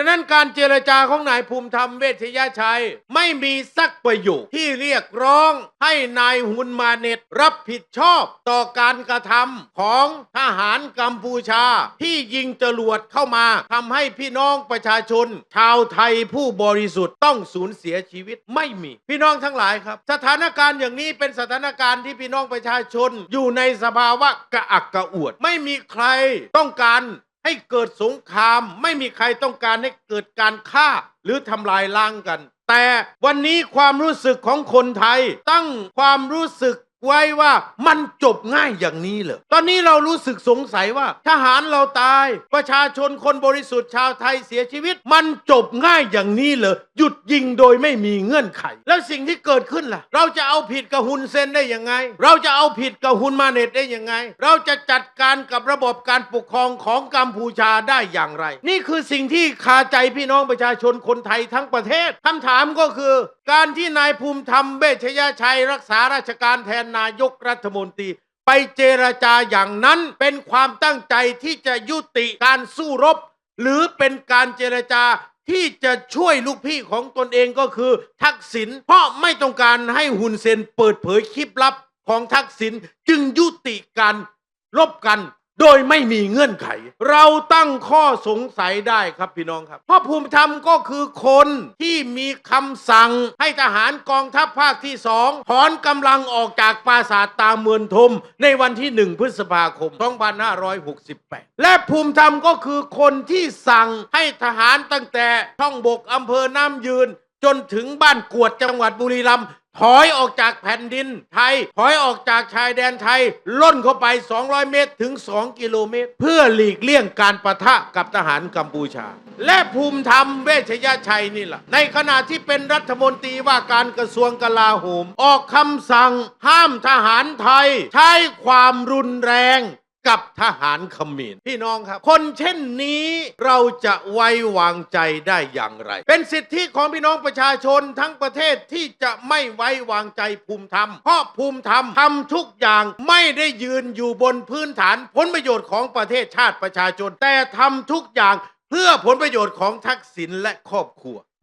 ดังนั้นการเจรจาของนายภูมิธรรมเวชยชัย ไม่มีสักประโยคที่เรียกร้องให้นายฮุนมาเน็ตรับผิดชอบต่อการกระทำของทหารกัมพูชา ที่ยิงจรวดเข้ามาทำให้พี่น้องประชาชน ชาวไทยผู้บริสุทธิ์ต้องสูญเสียชีวิตไม่มี พี่น้องทั้งหลายครับ สถานการณ์อย่างนี้เป็นสถานการณ์ที่พี่น้องประชาชน อยู่ในสภาวะกระอักกระอ่วดไม่มีใครต้องการ ให้เกิดสงครามไม่มีใครต้องการให้เกิดการฆ่าหรือทำลายล้างกัน แต่วันนี้ความรู้สึกของคนไทยตั้งความรู้สึก ไว้ว่ามันจบง่ายอย่างนี้เหรอ ตอนนี้เรารู้สึกสงสัยว่า ทหารเราตาย ประชาชนคนบริสุทธิ์ชาวไทยเสียชีวิต มันจบง่ายอย่างนี้เหรอ หยุดยิงโดยไม่มีเงื่อนไข แล้วสิ่งที่เกิดขึ้นล่ะ เราจะเอาผิดกับฮุนเซนได้ยังไง เราจะเอาผิดกับฮุนมาเนตได้ยังไง เราจะจัดการกับระบบการปกครองของกัมพูชาได้อย่างไร นี่คือสิ่งที่คาใจพี่น้องประชาชนคนไทยทั้งประเทศคำถามก็คือ การที่นายภูมิธรรมเวชยชัยรักษาราชการแทนนายกรัฐมนตรี ไปเจรจาอย่างนั้นเป็นความตั้งใจที่จะยุติการสู้รบ หรือเป็นการเจรจาที่จะช่วยลูกพี่ของตนเองก็คือทักษิณเพราะไม่ต้องการให้หุนเซนเปิดเผยคลิปลับของทักษิณจึงยุติการรบกัน โดยไม่มีเงื่อนไข เราตั้งข้อสงสัยได้ครับพี่น้องครับเพราะภูมิธรรมก็คือคนที่มีคำสั่งให้ทหารกองทัพภาคที่สองถอนกำลังออกจากปราสาทตาเมือนทม ในวันที่ 1 พฤษภาคม 2568 และภูมิธรรมก็คือคนที่สั่งให้ทหารตั้งแต่ช่องบกอำเภอน้ำยืน จนถึงบ้านกวดจังหวัดบุรีรัมย์ ถอยออกจากแผ่นดินไทย ถอยออกจากชายแดนไทย ล่นเข้าไป 200 เมตรถึง 2 กิโลเมตร เพื่อหลีกเลี่ยงการประทะกับทหารกัมพูชา และภูมิธรรมเวชยชัยนี่แหละในขณะที่เป็นรัฐมนตรีว่าการกระทรวงกลาโหม ออกคำสั่งห้ามทหารไทย ใช้ความรุนแรง กับทหารเขมรพี่น้องครับ คนเช่นนี้เราจะไว้วางใจได้อย่างไร เป็นสิทธิของพี่น้องประชาชนทั้งประเทศที่จะไม่ไว้วางใจภูมิธรรม เพราะภูมิธรรมทำทุกอย่างไม่ได้ยืนอยู่บนพื้นฐานผลประโยชน์ของประเทศชาติประชาชน แต่ทำทุกอย่างเพื่อผลประโยชน์ของทักษิณและครอบครัว